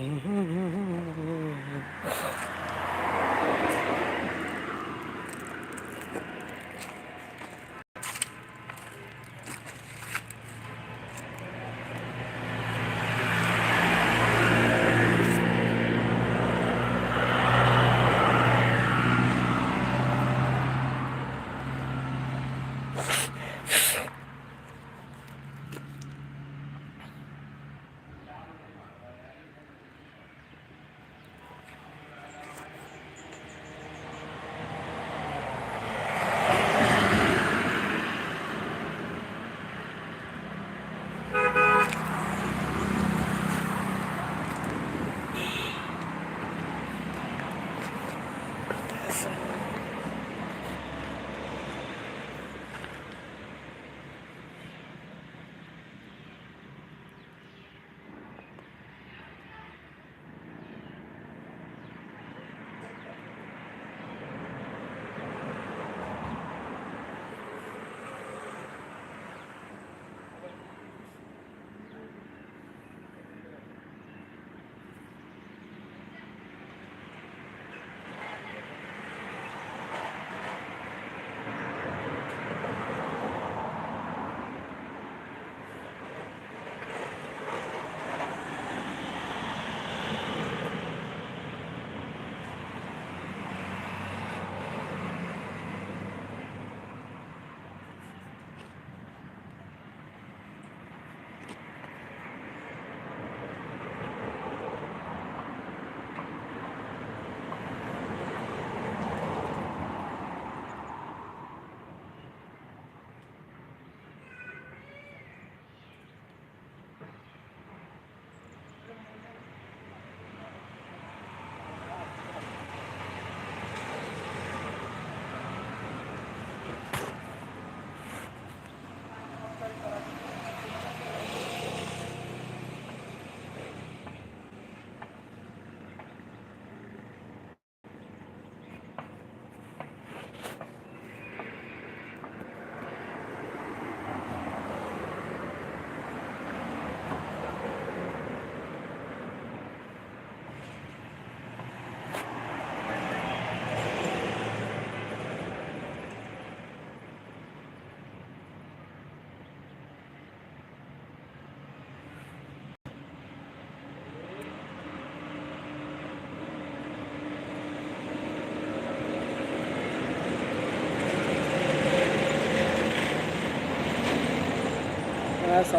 Hmm.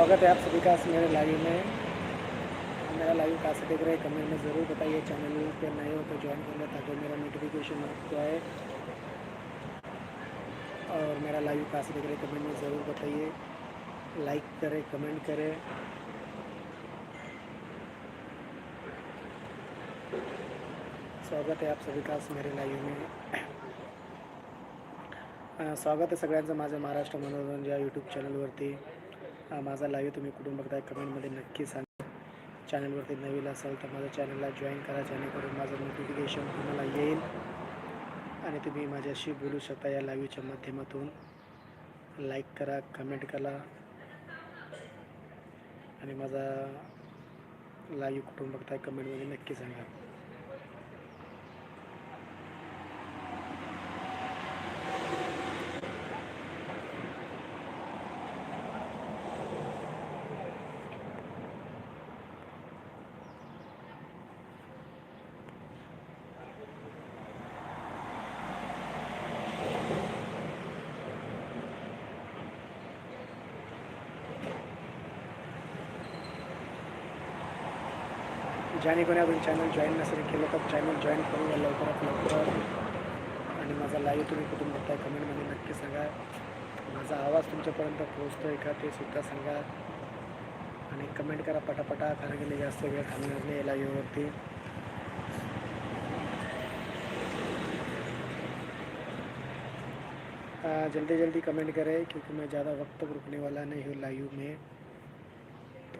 स्वागत है आप सभी का मेरे लाइव में। मेरा लाइव कहाँ से देख रहे हैं कमेंट में ज़रूर बताइए। चैनल पे नए हो तो ज्वाइन कर ले ताकि मेरा नोटिफिकेशन आपको आए। और मेरा लाइव कहाँ से देख रहे हैं कमेंट में ज़रूर बताइए। लाइक करें कमेंट करें। स्वागत आहे आप सभी का मेरे लाईव्ह में। स्वागत सगळ्यांचं माझं महाराष्ट्र मनोरंजन या यूट्यूब चॅनलवरती माझा लाईव्ह तुम्ही कुठून बघताय? कमेंटमध्ये नक्की सांगा. चॅनलवरती नवीन असाल तर माझ्या चॅनलला जॉईन करा. जेणेकरून माझं नोटिफिकेशन तुम्हाला येईल. आणि तुम्ही माझ्याशी बोलू शकता या लाईव्हच्या माध्यमातून. लाईक करा कमेंट करा. आणि माझा लाईव्ह कुठून बघताय? कमेंटमध्ये नक्की सांगा. ज्याने कोणी अजून चॅनल जॉईन नसेल केलं तर चॅनल जॉईन करून घ्या लवकरात लवकर. आणि माझा लाईव्ह तुम्ही कुठून बघताय कमेंटमध्ये नक्की सांगा. माझा आवाज तुमच्यापर्यंत पोहोचतो आहे का ते सुद्धा सांगा. आणि कमेंट करा पटापटा कारण की जास्त वेळ थांबणार नाही लाईव्हवरती जल्दी जल्दी कमेंट करें क्योंकि मैं ज़्यादा वक्त रुकने वाला नहीं हूँ लाइव में.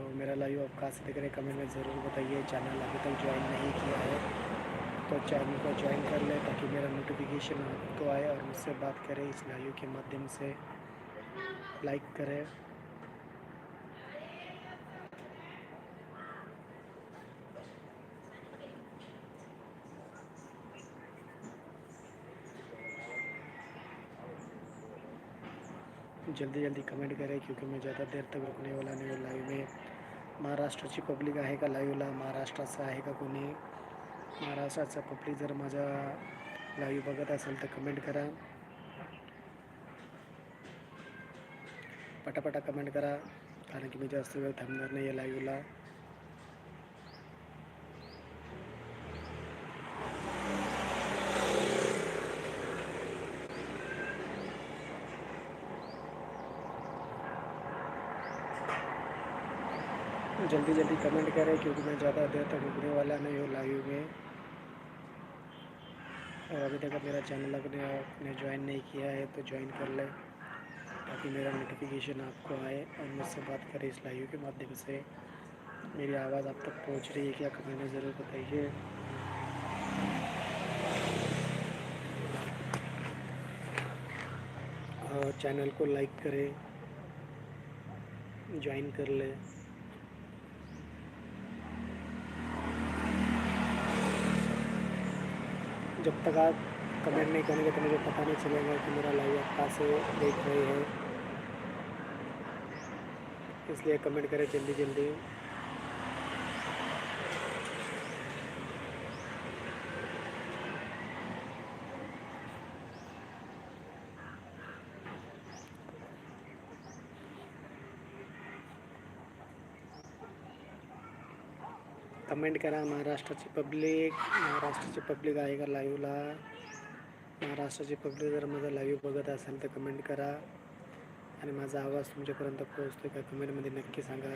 तो मेरा लाइव आप कहाँ से देख रहे हैं कमेंट में ज़रूर बताइए। चैनल अभी तक ज्वाइन नहीं किया है तो चैनल को ज्वाइन कर लें ताकि मेरा नोटिफिकेशन आपको आए और मुझसे बात करें। इस लाइव के माध्यम से लाइक करें। जल्दी जल्दी कमेंट करें, क्योंकि मैं ज़्यादा देर तक रुकने वाला नहीं हूँ लाइव में। महाराष्ट्राची पब्लिक आहे का लाईव्हला? महाराष्ट्राचं आहे का कोणी? महाराष्ट्राचं पब्लिक जर माझा लाईव्ह बघत असेल तर कमेंट करा. पटापटा कमेंट करा. कारण की मी जास्त वेळ थांबणार नाही आहे लाईव्हला. जल्दी जल्दी कमेंट करें, क्योंकि मैं ज़्यादा देर तक रुकने वाला नहीं हूँ लाइव में। और अभी तक मेरा चैनल अपने आपने ज्वाइन नहीं किया है तो ज्वाइन कर लें, ताकि मेरा नोटिफिकेशन आपको आए और मुझसे बात करें इस लाइव के माध्यम से। मेरी आवाज़ आप तक पहुँच रही है, क्या कमेंट में ज़रूर बताइए। और चैनल को लाइक करें ज्वाइन कर लें। जब तक आप कमेंट नहीं करेंगे तो मुझे पता नहीं चलेगा कि मेरा लाइव आप कहाँ से देख रहे हैं। इसलिए कमेंट करें जल्दी जल्दी कमेंट करा. महाराष्ट्राची पब्लिक महाराष्ट्राची पब्लिक आहे का लाईव्हला महाराष्ट्राची पब्लिक जर माझा लाईव्ह बघत असेल तर कमेंट करा. आणि माझा आवाज तुमच्यापर्यंत पोहोचतो का कमेंटमध्ये नक्की सांगा.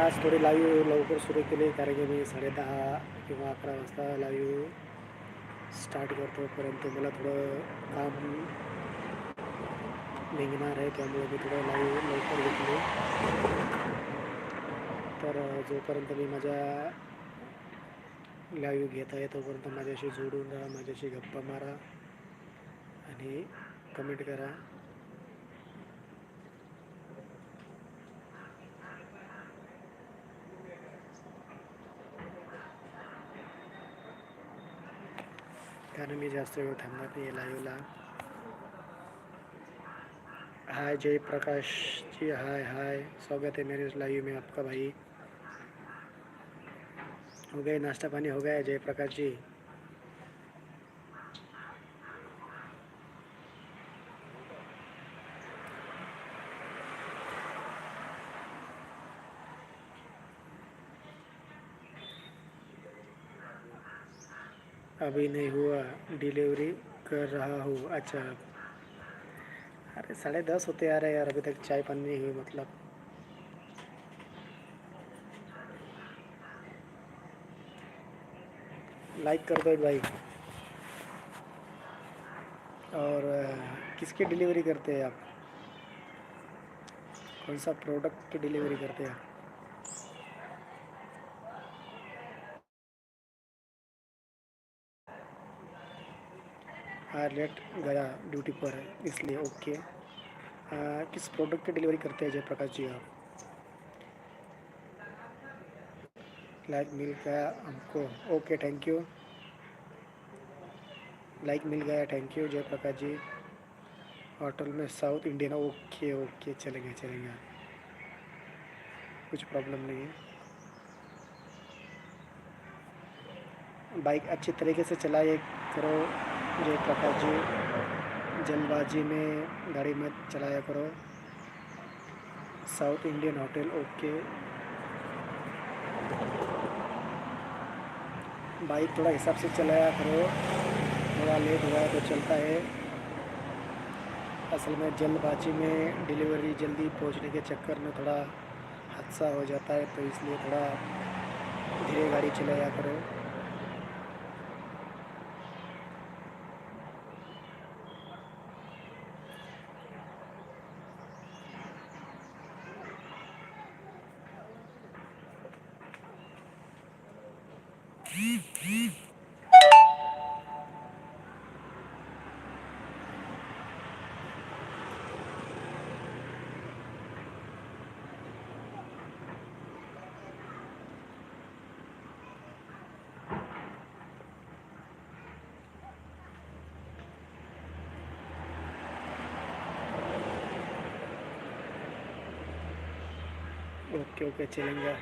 आज थोडी लाईव्ह लवकर सुरू केली कारण की मी साडेदहा किंवा अकरा वाजता लाईव्ह स्टार्ट करतो परंतु मला थोडं काम निघणार आहे त्यामुळे मी थोडं लाईव्ह लवकर घेतले तर जोपर्यंत मी माझ्या लाईव्ह घेत आहे तोपर्यंत माझ्याशी जोडून राहा माझ्याशी गप्पा मारा आणि कमेंट करा. कारण मी जास्त वेळ थांबणार नाही लाईव्हला हाय जय प्रकाश जी हाय हाय. स्वागत है मेरे लाइव में आपका भाई. हो गए, नाश्ता पानी हो गया जय प्रकाश जी अभी नहीं हुआ। डिलीवरी कर रहा हूँ। अच्छा। अरे, साढ़े दस होते आ रहे यार, अभी तक चाय पानी नहीं हुई मतलब। लाइक कर दो भाई। और किसकी डिलीवरी करते हैं आप? कौन सा प्रोडक्ट की डिलीवरी करते हैं लेट गया ड्यूटी पर है इसलिए ओके। आ, किस प्रोडक्ट की डिलीवरी करते हैं जयप्रकाश जी आप? लाइक मिल गया हमको। ओके थैंक यू लाइक मिल गया thank you Jayprakash ji. Hotel में साउथ इंडियन ओके ओके चलेंगे चलेंगे कुछ प्रॉब्लम नहीं है। बाइक अच्छी तरीके से चलाइए करो। जयप्रकाश जी जल्दबाजी में गाड़ी मत चलाया करो। South Indian hotel, okay. Bike थोड़ा हिसाब से चलाया करो। थोड़ा लेट हुआ है तो चलता है। असल में जल्दबाजी में डिलीवरी जल्दी पहुँचने के चक्कर में थोड़ा हादसा हो जाता है तो इसलिए थोड़ा धीरे गाड़ी चलाया करो। ओके ओके चलेंगे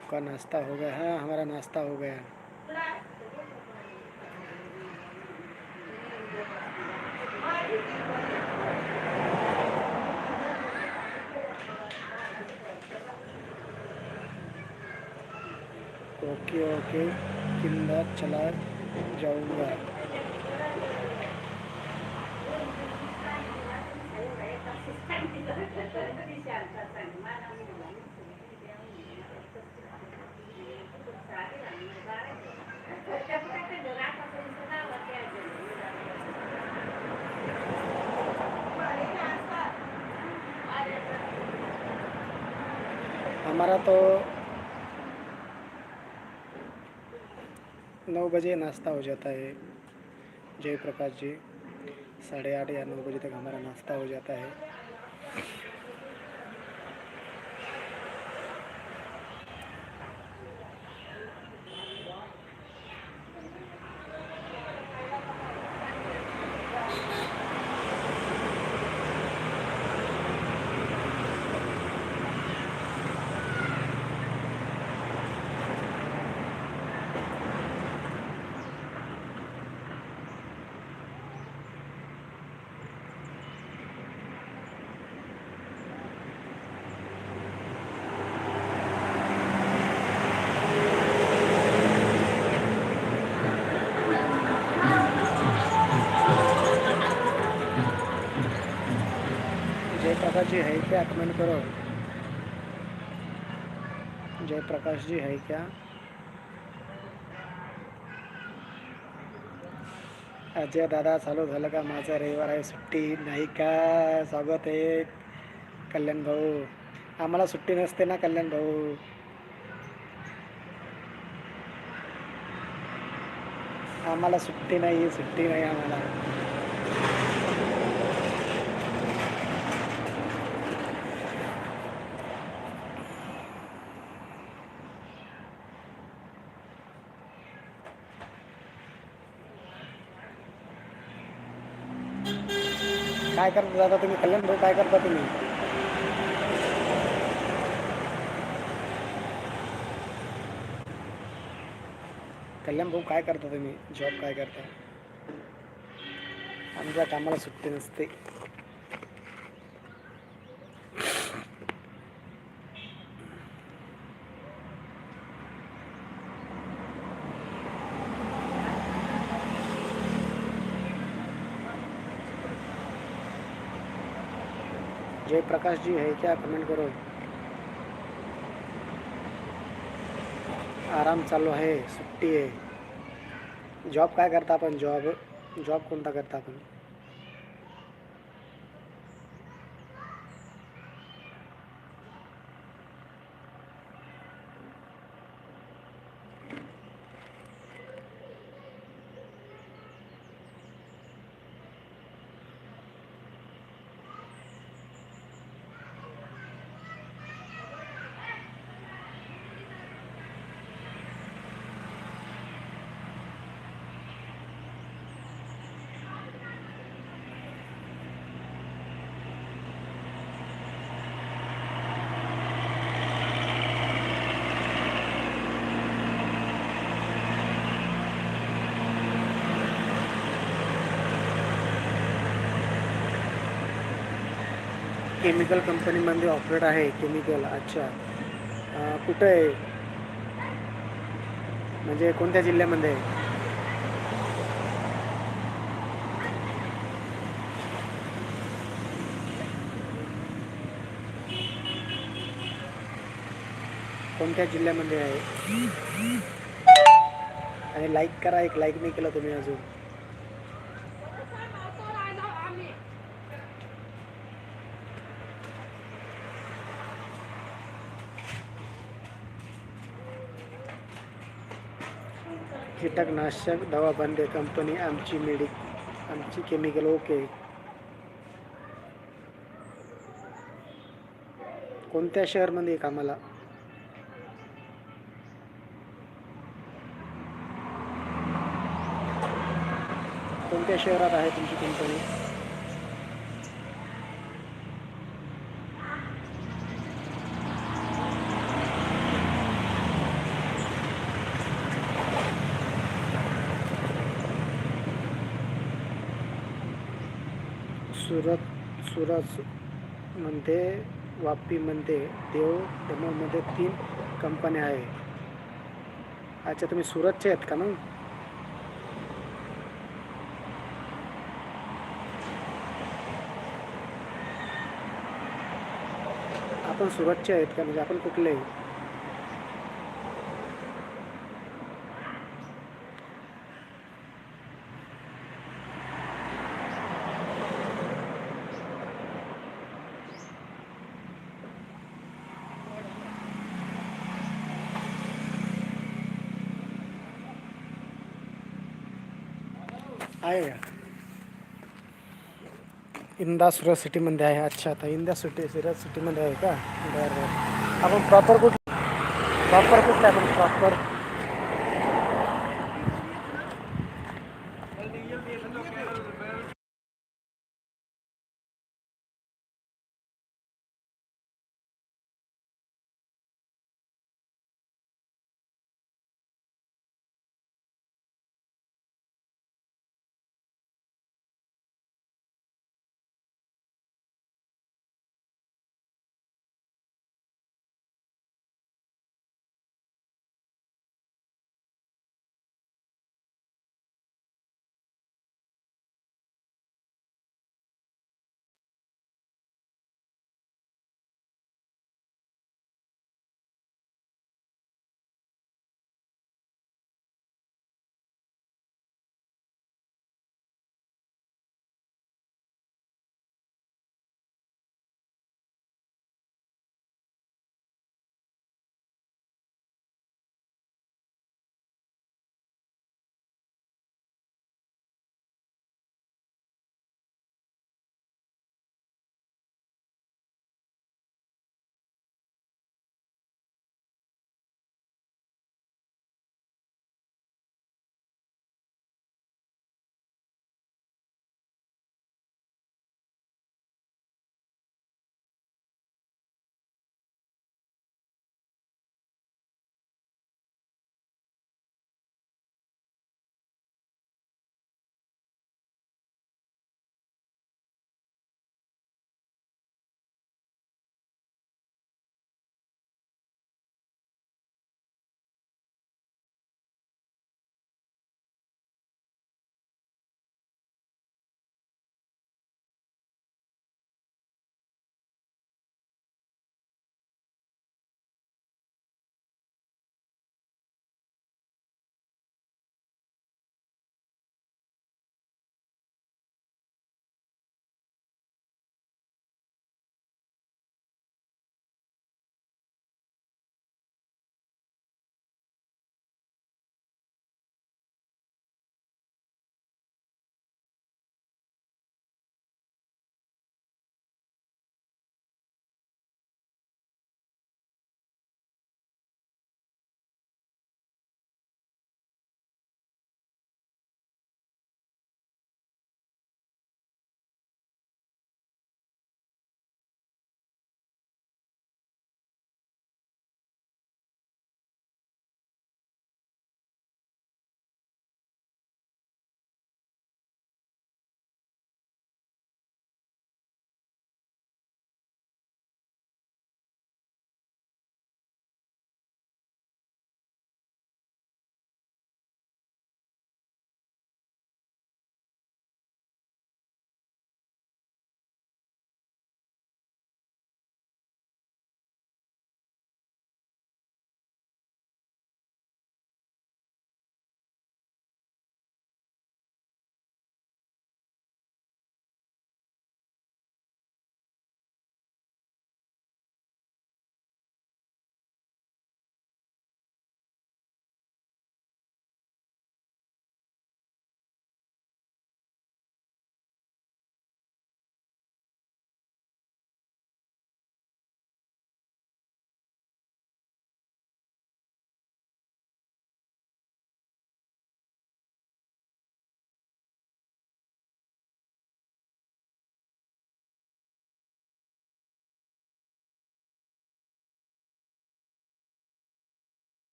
आपका नाश्ता हो गया हाँ हमारा नाश्ता हो गया। ओके ओके किंदा चला जाऊँगा। हमारा तो नौ बजे नाश्ता हो जाता है। जयप्रकाश जी, साढ़े आठ या नौ बजे तक हमारा नाश्ता हो जाता है। जी है क्या कमेंट करो. जयप्रकाश जी है क्या? अजय दादा चालू झालं का? माझं रविवार आहे सुट्टी नाही का? स्वागत आहे कल्याण भाऊ. आम्हाला सुट्टी नसते ना कल्याण भाऊ? आम्हाला सुट्टी नाही सुट्टी नाही आम्हाला. काय करता दादा तुम्ही? कल्याण भाऊ काय करता तुम्ही? कल्याण भाऊ काय करता तुम्ही? जॉब काय करता? आमच्या कामाला सुट्टी नसते. प्रकाश जी है क्या कमेंट करो आराम चालू आहे सुट्टी आहे. जॉब काय करता आपण? जॉब जॉब कोणता करता आपण? केमिकल कंपनीमध्ये ऑपरेट आहे केमिकल. अच्छा. कुठं आहे? म्हणजे कोणत्या जिल्ह्यामध्ये आहे? कोणत्या जिल्ह्यामध्ये आहे? आणि लाईक करा एक लाईक नाही केलं तुम्ही अजून. कीटकनाशक दवाबंद कंपनी आमची मेडिक आमची केमिकल ओके कोणत्या शहरमध्ये कामाला? कोणत्या शहरात आहे तुमची कंपनी सुरत मध्ये वापीमध्ये देव दमणमध्ये तीन कंपन्या आहे अच्छा तुम्ही सुरतचे आहेत का मग? आपण सुरतचे आहेत का? म्हणजे आपण कुठले आहे का इंदा सुरत सिटीमध्ये आहे. अच्छा आता इंदा सिटी सुरत सिटीमध्ये आहे का? बरं. बरं आपण प्रॉपर कुठ प्रॉपर कुठलं आहे आपण प्रॉपर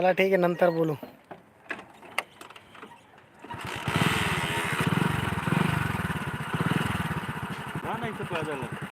चला ठीक आहे नंतर बोलू. नाही तर झालं.